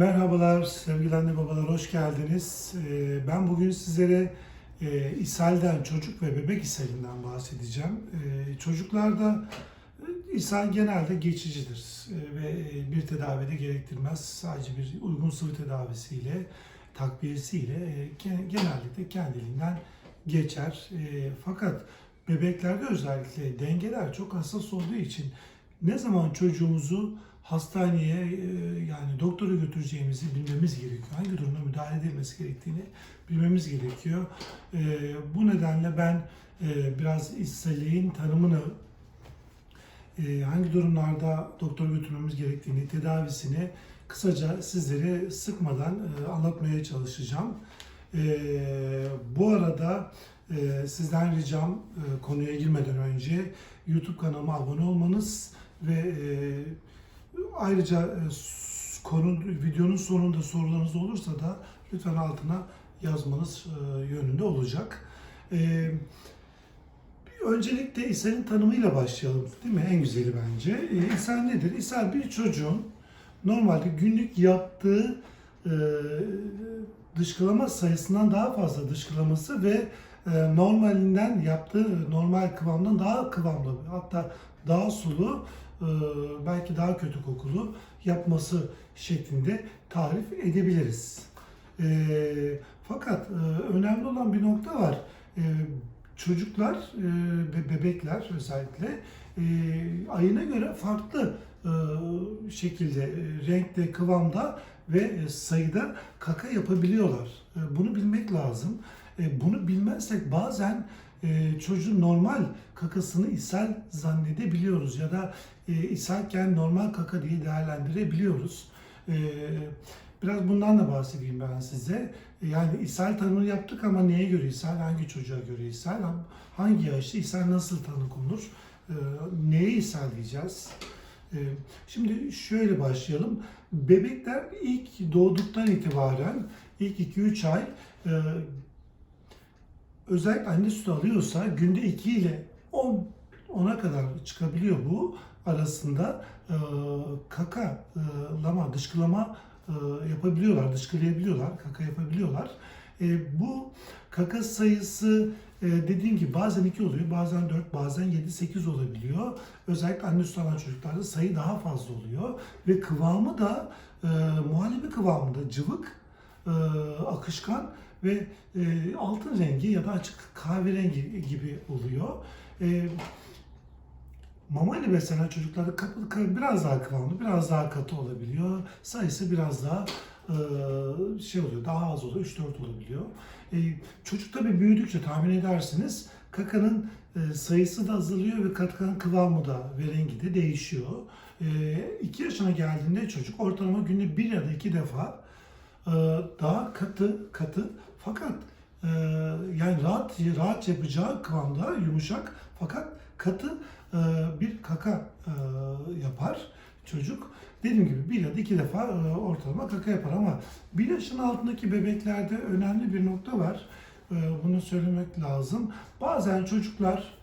Merhabalar sevgili anne babalar hoş geldiniz. Ee, Ben bugün sizlere e, ishalden çocuk ve bebek ishalinden bahsedeceğim. Ee, Çocuklarda e, ishal genelde geçicidir e, ve bir tedavide gerektirmez. Sadece bir uygun sıvı tedavisiyle, takviyesiyle gen- genellikle kendiliğinden geçer. Fakat bebeklerde özellikle dengeler çok hassas olduğu için ne zaman çocuğumuzu hastaneye e, yani doktora götüreceğimizi bilmemiz gerekiyor. Hangi durumda müdahale edilmesi gerektiğini bilmemiz gerekiyor. E, bu nedenle ben e, biraz ishaliğin tanımını hangi durumlarda doktora götürmemiz gerektiğini, tedavisini kısaca sizlere sıkmadan anlatmaya çalışacağım. Bu arada sizden ricam konuya girmeden önce YouTube kanalıma abone olmanız ve ayrıca e, konu videonun sonunda sorularınız olursa da lütfen altına yazmanız e, yönünde olacak. E, Öncelikle ishalin tanımıyla başlayalım değil mi? En güzeli bence. E, ishal nedir? İshal bir çocuğun normalde günlük yaptığı e, dışkılama sayısından daha fazla dışkılaması ve e, normalinden yaptığı normal kıvamdan daha kıvamlı hatta daha sulu belki daha kötü kokulu yapması şeklinde tarif edebiliriz. E, fakat e, önemli olan bir nokta var. E, çocuklar e, ve bebekler özellikle e, ayına göre farklı e, şekilde, e, renkte, kıvamda ve e, sayıda kaka yapabiliyorlar. E, bunu bilmek lazım. E, bunu bilmezsek bazen e, çocuğun normal kakasını ishal zannedebiliyoruz ya da e, ishalken normal kaka diye değerlendirebiliyoruz. E, biraz bundan da bahsedeyim ben size. Yani ishal tanımını yaptık ama neye göre ishal, hangi çocuğa göre ishal, hangi yaşta ishal nasıl tanı konur, e, neye ishal diyeceğiz. E, Şimdi şöyle başlayalım. Bebekler ilk doğduktan itibaren ilk 2-3 ay e, özellikle anne sütü alıyorsa günde 2 ile 10 10'a kadar çıkabiliyor bu arasında e, kaka, e, lama, dışkılama e, yapabiliyorlar, dışkılayabiliyorlar, kaka yapabiliyorlar. E, bu kaka sayısı e, dediğim gibi bazen 2 oluyor, bazen 4, bazen 7, 8 olabiliyor. Özellikle anne sütü alan çocuklarda sayı daha fazla oluyor ve kıvamı da e, muhallebi kıvamında cıvık, e, akışkan ve e, altın rengi ya da açık kahverengi gibi oluyor. E, mama ile beslenen çocuklarda kapı, biraz daha kıvamlı, biraz daha katı olabiliyor. Sayısı biraz daha e, şey oluyor, daha az oluyor, 3-4 olabiliyor. E, çocuk tabii büyüdükçe tahmin edersiniz kakanın e, sayısı da azalıyor ve kakanın kıvamı da ve rengi de değişiyor. 2 yaşına geldiğinde çocuk ortalama günde bir ya da iki defa e, daha katı katı fakat e, yani rahat rahat yapacağı kıvamda yumuşak fakat katı e, bir kaka e, yapar çocuk. Dediğim gibi bir ya da iki defa e, ortalama kaka yapar ama bir yaşın altındaki bebeklerde önemli bir nokta var. E, bunu söylemek lazım. Bazen çocuklar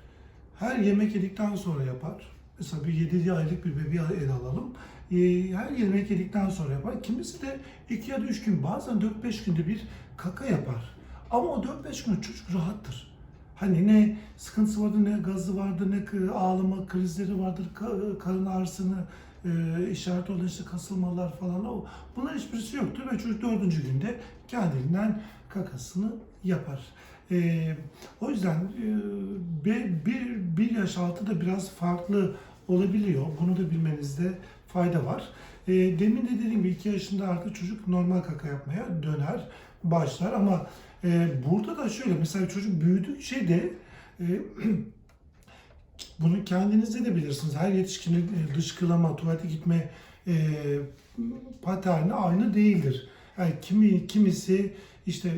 her yemek yedikten sonra yapar. Mesela bir 7 aylık bir bebeği ele alalım. Ee, her yemek yedikten sonra yapar. Kimisi de 2 ya da 3 gün bazen 4-5 günde bir kaka yapar. Ama o 4-5 gün çocuk rahattır. Hani ne sıkıntısı vardır, ne gazı vardır, ne ağlama krizleri vardır, ka- karın ağrısını e, işaret olan işte kasılmalar falan. O, bunların hiçbirisi yoktur ve çocuk dördüncü günde kendiliğinden kakasını yapar. E, o yüzden e, bir, bir, bir yaş altı da biraz farklı olabiliyor. Bunu da bilmenizde fayda var. E, demin de dediğim gibi 2 yaşında artık çocuk normal kaka yapmaya döner, başlar ama e, burada da şöyle mesela çocuk büyüdükçe de e, bunu kendinizde de bilirsiniz. Her yetişkinin e, dışkılama, tuvalete gitme e, paterni aynı değildir. Yani kimi kimisi işte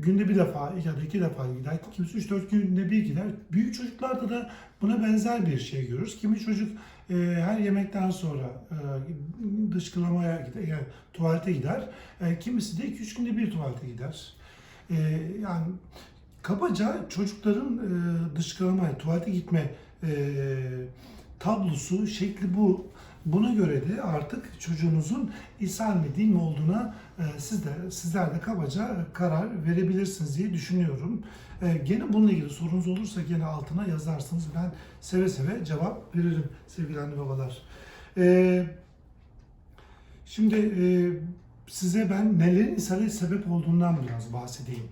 günde bir defa ya da iki defa gider. Kimisi 3-4 günde bir gider. Büyük çocuklarda da buna benzer bir şey görürüz. Kimi çocuk e, her yemekten sonra e, dışkılamaya gider, yani tuvalete gider. E, kimisi de 2-3 günde bir tuvalete gider. E, yani kabaca çocukların e, dışkılama, tuvalete gitme e, tablosu, şekli bu. Buna göre de artık çocuğunuzun ishal mi değil mi olduğuna e, siz de sizler de kabaca karar verebilirsiniz diye düşünüyorum. E, gene bununla ilgili sorunuz olursa gene altına yazarsınız. Ben seve seve cevap veririm sevgili anne babalar. E, şimdi size ben nelerin ishale sebep olduğundan biraz bahsedeyim.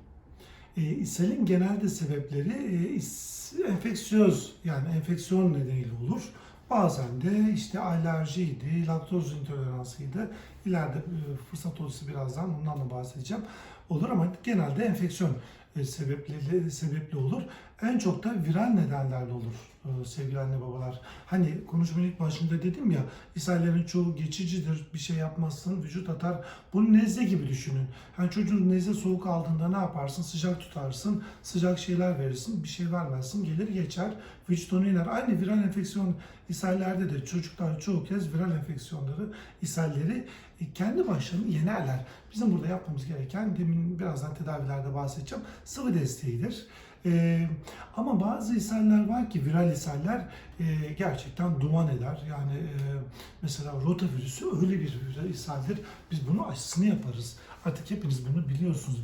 E, ishalin genelde sebepleri e, enfeksiyöz yani enfeksiyon nedeniyle olur. Bazen de işte alerjiydi, laktoz intoleransıydı. İleride e, fırsat olursa birazdan ondan da bahsedeceğim. Olur ama genelde enfeksiyon e, sebepleri sebepli olur. En çok da viral nedenlerle olur e, sevgili anne babalar. Hani konuşmanın ilk başında dedim ya ishallerin çoğu geçicidir. Bir şey yapmazsın vücut atar. Bunu nezle gibi düşünün. Hani çocuğun nezle soğuk aldığında ne yaparsın? Sıcak tutarsın, sıcak şeyler verirsin, bir şey vermezsin, gelir geçer, vücut onu iner. Aynı viral enfeksiyon ishallerde de çocuklar çoğu kez viral enfeksiyonları, ishalleri kendi başlarına yenerler. Bizim burada yapmamız gereken, demin birazdan tedavilerde bahsedeceğim, sıvı desteğidir. Ee, ama bazı ishaller var ki viral ishaller e, gerçekten duman eder. Yani e, mesela rotavirüsü öyle bir viral ishaldir. Biz bunu aşısını yaparız. Artık hepiniz bunu biliyorsunuz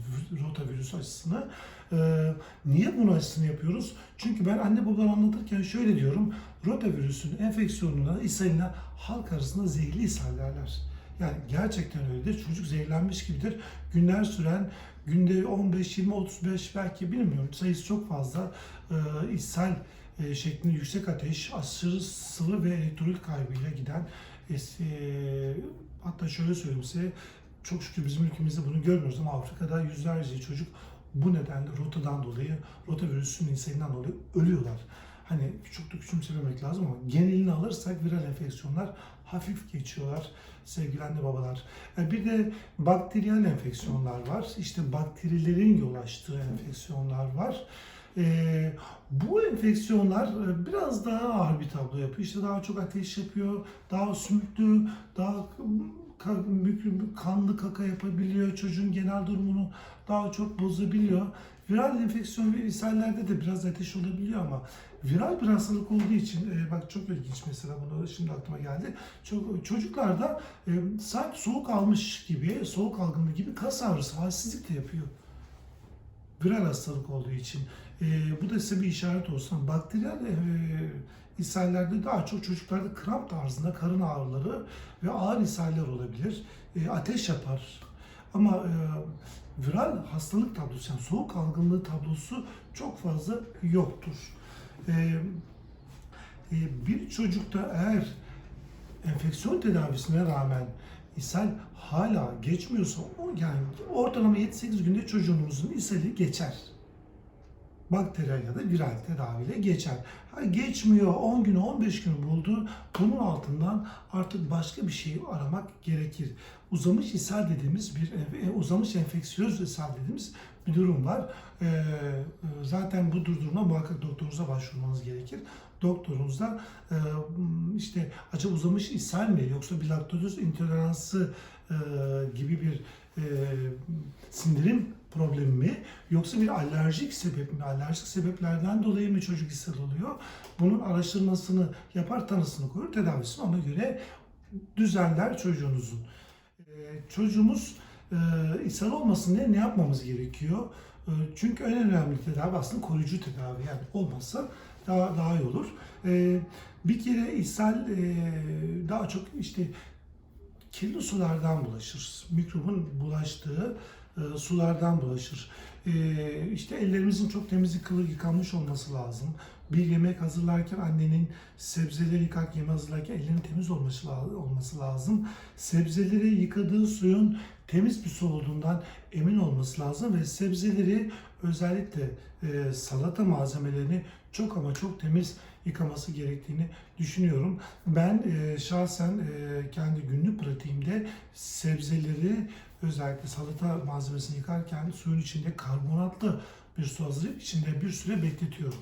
rotavirüs aşısını. Ee, niye bunu aşısını yapıyoruz? Çünkü ben anne babalar anlatırken şöyle diyorum. Rotavirüsün enfeksiyonuna, ishaline halk arasında zehirli ishal derler. Yani gerçekten öyledir. Çocuk zehirlenmiş gibidir. Günler süren, günde 15, 20, 35 belki bilmiyorum sayısı çok fazla e, ishal e, şeklinde yüksek ateş, aşırı sıvı ve elektrolit kaybıyla giden e, hatta şöyle söyleyeyim size çok şükür bizim ülkemizde bunu görmüyoruz ama Afrika'da yüzlerce çocuk bu nedenle rotadan dolayı, rota virüsünün inselinden dolayı ölüyorlar. Hani çok da küçümsememek lazım ama genelini alırsak viral enfeksiyonlar hafif geçiyorlar sevgili anne babalar. E, Bir de bakteriyel enfeksiyonlar var. İşte bakterilerin yol açtığı enfeksiyonlar var. E, bu enfeksiyonlar e, biraz daha ağır bir tablo yapıyor. İşte daha çok ateş yapıyor, daha sümüklü, daha kanlı kaka yapabiliyor. Çocuğun genel durumunu daha çok bozabiliyor. Viral enfeksiyon ve ishallerde de biraz ateş olabiliyor ama viral bir hastalık olduğu için e, bak çok ilginç mesela bunu şimdi aklıma geldi. Çok, çocuklarda e, sanki soğuk almış gibi, soğuk algınlığı gibi kas ağrısı, halsizlik de yapıyor. Viral hastalık olduğu için. E, bu da size bir işaret olsun. Bakteriyel e, ishallerde daha çok çocuklarda kramp tarzında karın ağrıları ve ağır ishaller olabilir. E, ateş yapar. Ama e, viral hastalık tablosu, yani soğuk algınlığı tablosu çok fazla yoktur. E, e, bir çocukta eğer enfeksiyon tedavisine rağmen ishal hala geçmiyorsa o yani ortalama 7-8 günde çocuğunuzun ishali geçer. Bakteriyel ya da viral tedaviyle geçer. Ha, geçmiyor 10 gün 15 gün buldu. Bunun altından artık başka bir şey aramak gerekir. Uzamış ishal dediğimiz bir e, uzamış enfeksiyöz ishal dediğimiz bir durum var. E, zaten bu duruma muhakkak doktorunuza başvurmanız gerekir. Doktorunuz da e, işte acaba uzamış ishal mi yoksa bir laktoz intoleransı e, gibi bir e, sindirim problemi mi yoksa bir alerjik sebep mi? Alerjik sebeplerden dolayı mı çocuk ishal oluyor? Bunun araştırmasını yapar, tanısını koyur, tedavisini ona göre düzenler çocuğunuzun. E, çocuğumuz e, ishal olmasın diye ne yapmamız gerekiyor? E, çünkü en önemli tedavi aslında koruyucu tedavi. Yani olmazsa daha, daha iyi olur. E, bir kere ishal e, daha çok işte kirli sulardan bulaşır. Mikrobun bulaştığı e, sulardan bulaşır. E, işte ellerimizin çok temiz yıkılı, yıkanmış olması lazım. Bir yemek hazırlarken annenin sebzeleri yıkarken, yemek hazırlarken ellerin temiz olması, olması lazım. Sebzeleri yıkadığı suyun temiz bir su olduğundan emin olması lazım ve sebzeleri özellikle e, salata malzemelerini çok ama çok temiz yıkaması gerektiğini düşünüyorum. Ben e, şahsen e, kendi günlük pratiğimde sebzeleri özellikle salata malzemesini yıkarken suyun içinde karbonatlı bir su hazırlayıp içinde bir süre bekletiyorum.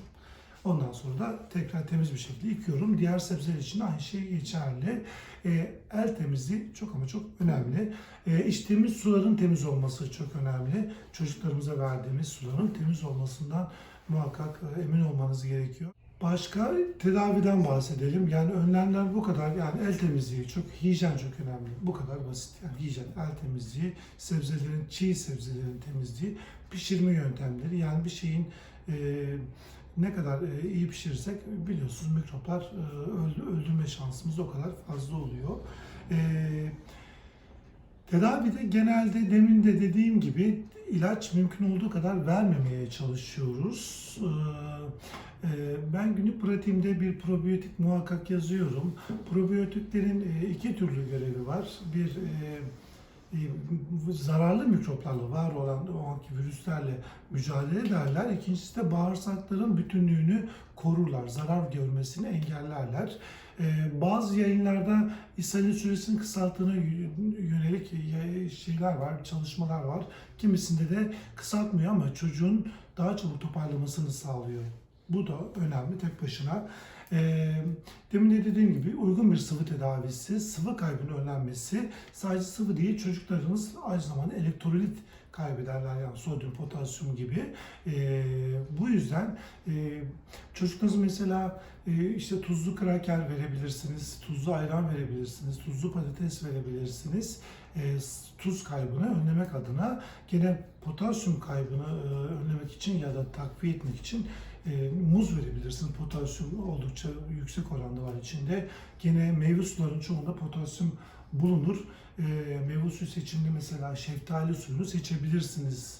Ondan sonra da tekrar temiz bir şekilde yıkıyorum. Diğer sebzeler için aynı şey geçerli. E, el temizliği çok ama çok önemli. E, içtiğimiz suların temiz olması çok önemli. Çocuklarımıza verdiğimiz suların temiz olmasından muhakkak e, emin olmanız gerekiyor. Başka tedaviden bahsedelim. Yani önlemler bu kadar. Yani el temizliği çok, hijyen çok önemli. Bu kadar basit. Yani hijyen, el temizliği, sebzelerin, çiğ sebzelerin temizliği, pişirme yöntemleri. Yani bir şeyin e, ne kadar e, iyi pişirirsek biliyorsunuz mikroplar e, öldü- öldürme şansımız o kadar fazla oluyor. E, tedavide genelde demin de dediğim gibi ilaç mümkün olduğu kadar vermemeye çalışıyoruz. Ben günlük pratiğimde bir probiyotik muhakkak yazıyorum. Probiyotiklerin iki türlü görevi var. Bir zararlı mikroplarla var olan o anki virüslerle mücadele ederler. İkincisi de bağırsakların bütünlüğünü korurlar, zarar görmesini engellerler. Ee, bazı yayınlarda ishal süresinin kısalttığına yönelik şeyler var, çalışmalar var. Kimisinde de kısaltmıyor ama çocuğun daha çabuk toparlamasını sağlıyor. Bu da önemli tek başına. Ee, demin de dediğim gibi uygun bir sıvı tedavisi, sıvı kaybının önlenmesi, sadece sıvı değil çocuklarımız aynı zamanda elektrolit kaybederler yani sodyum, potasyum gibi. Ee, bu yüzden e, çocuklarınız mesela e, işte tuzlu kraker verebilirsiniz, tuzlu ayran verebilirsiniz, tuzlu patates verebilirsiniz. E, tuz kaybını önlemek adına gene potasyum kaybını e, önlemek için ya da takviye etmek için e, muz verebilirsiniz. Potasyum oldukça yüksek oranda var içinde. Gene meyve sularının çoğunda potasyum bulunur. Meyve suyu seçiminde mesela şeftali suyunu seçebilirsiniz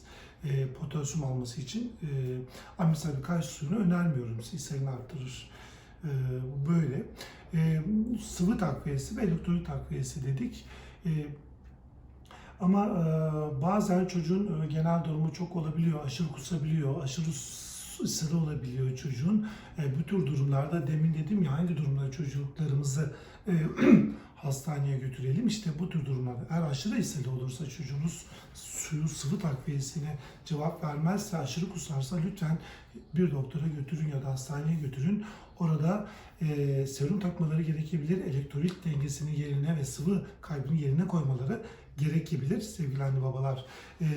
potasyum alması için. E, ama mesela birkaç suyunu önermiyorum. İshalini arttırır. Böyle. Sıvı takviyesi ve elektrolit takviyesi dedik. Ama e, bazen çocuğun e, genel durumu çok olabiliyor, aşırı kusabiliyor, aşırı ısırı olabiliyor çocuğun. E, bu tür durumlarda demin dedim ya hangi durumda çocuklarımızı e, hastaneye götürelim. İşte bu tür durumlarda eğer aşırı ısırı olursa çocuğunuz suyu sıvı takviyesine cevap vermezse, aşırı kusarsa lütfen bir doktora götürün ya da hastaneye götürün. Orada e, serum takmaları gerekebilir. Elektrolit dengesini yerine ve sıvı kaybını yerine koymaları gerekebilir sevgili anne babalar. E,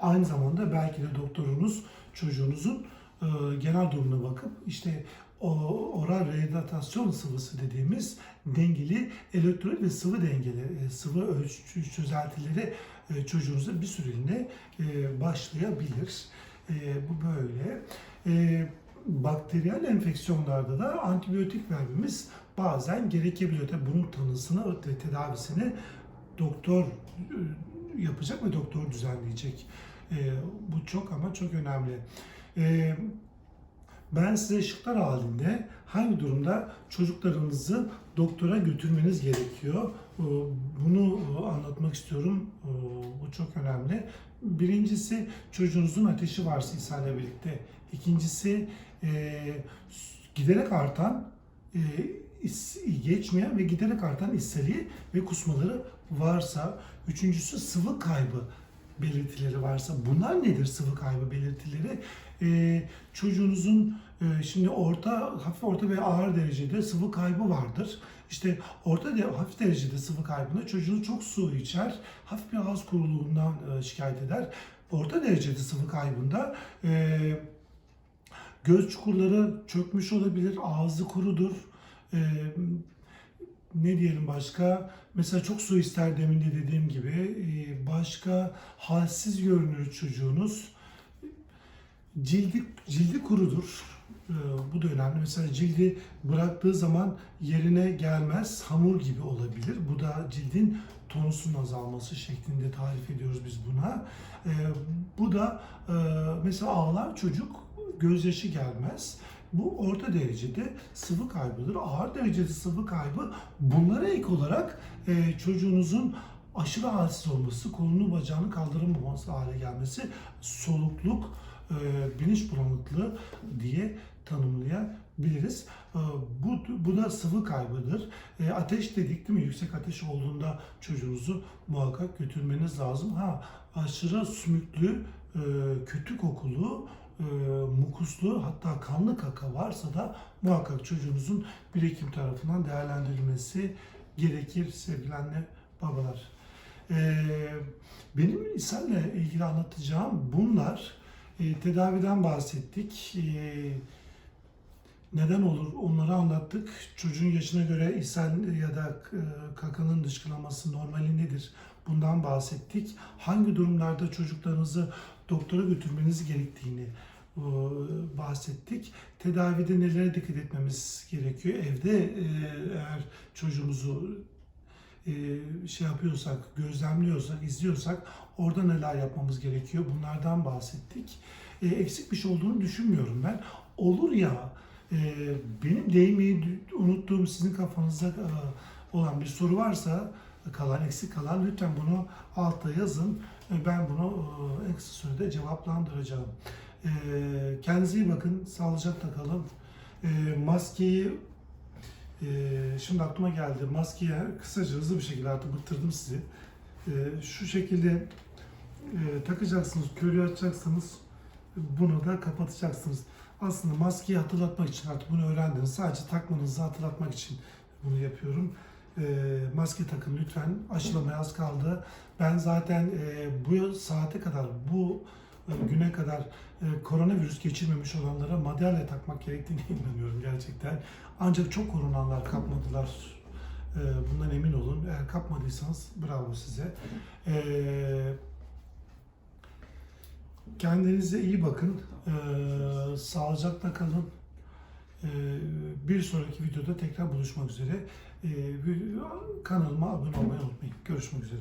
aynı zamanda belki de doktorunuz çocuğunuzun e, genel durumuna bakıp işte o, oral rehidratasyon sıvısı dediğimiz dengeli elektrolit ve sıvı dengeli e, sıvı ölçü çözeltileri e, çocuğunuza bir süreliğine e, başlayabilir. E, bu böyle. E, bakteriyel enfeksiyonlarda da antibiyotik vermemiz bazen gerekebiliyor. Tabii bunun tanısını ve tedavisini doktor e, yapacak ve doktor düzenleyecek. E, bu çok ama çok önemli. E, ben size şıklar halinde hangi durumda çocuklarınızı doktora götürmeniz gerekiyor. E, Bunu e, anlatmak istiyorum. Bu çok önemli. Birincisi çocuğunuzun ateşi varsa ishalle birlikte. İkincisi giderek artan geçmeyen ve giderek artan ishali ve kusmaları varsa. Üçüncüsü sıvı kaybı belirtileri varsa. Bunlar nedir sıvı kaybı belirtileri? E, çocuğunuzun e, şimdi orta, hafif orta ve ağır derecede sıvı kaybı vardır. İşte orta de hafif derecede sıvı kaybında çocuğunuz çok su içer, hafif bir ağız kuruluğundan e, şikayet eder. Orta derecede sıvı kaybında e, göz çukurları çökmüş olabilir, ağzı kurudur. E, ne diyelim başka? Mesela çok su ister demin de dediğim gibi. E, başka halsiz görünür çocuğunuz. Cildi, cildi kurudur. E, bu da önemli. Mesela cildi bıraktığı zaman yerine gelmez, hamur gibi olabilir. Bu da cildin tonusun azalması şeklinde tarif ediyoruz biz buna. E, bu da mesela ağlar çocuk gözyaşı gelmez. Bu orta derecede sıvı kaybıdır. Ağır derecede sıvı kaybı bunlara ek olarak e, çocuğunuzun aşırı halsiz olması, kolunu bacağını kaldıramaması hale gelmesi, solukluk, e, bilinç bulanıklığı diye tanımlayabiliriz. E, bu, bu da sıvı kaybıdır. E, ateş dedik değil mi? Yüksek ateş olduğunda çocuğunuzu muhakkak götürmeniz lazım. Ha aşırı sümüklü, e, kötü kokulu, e, mukuslu hatta kanlı kaka varsa da muhakkak çocuğunuzun bir hekim tarafından değerlendirilmesi gerekir sevgili anne babalar. E, benim ishalle ilgili anlatacağım bunlar. E, tedaviden bahsettik. E, neden olur onları anlattık. Çocuğun yaşına göre ishal ya da e, kakanın dışkılaması normali nedir? Bundan bahsettik. Hangi durumlarda çocuklarınızı doktora götürmeniz gerektiğini e, bahsettik. Tedavide nelere dikkat etmemiz gerekiyor? Evde e, eğer çocuğumuzu e, şey yapıyorsak, gözlemliyorsak, izliyorsak orada neler yapmamız gerekiyor? Bunlardan bahsettik. E, eksik bir şey olduğunu düşünmüyorum ben. Olur ya e, benim değinmeyi unuttuğum sizin kafanızda e, olan bir soru varsa kalan, eksik kalan lütfen bunu altta yazın. E, Ben bunu e, en kısa sürede cevaplandıracağım. E, Kendinize iyi bakın, sağlıcakla kalın. E, Maskeyi ee, şimdi aklıma geldi. Maskeyi kısaca hızlı bir şekilde artık bıktırdım sizi. Ee, şu şekilde e, takacaksınız, körüğü açacaksınız. Bunu da kapatacaksınız. Aslında maskeyi hatırlatmak için artık bunu öğrendiniz. Sadece takmanızı hatırlatmak için bunu yapıyorum. Ee, maske takın lütfen. Aşılamaya az kaldı. Ben zaten e, bu saate kadar, bu e, güne kadar e, koronavirüs geçirmemiş olanlara madalya takmak gerektiğine inanıyorum gerçekten. Ancak çok korunanlar kapmadılar. E, bundan emin olun. Eğer kapmadıysanız bravo size. E, kendinize iyi bakın. E, sağlıcakla kalın. E, bir sonraki videoda tekrar buluşmak üzere. E, bir- kanalıma abone olmayı unutmayın. Görüşmek üzere.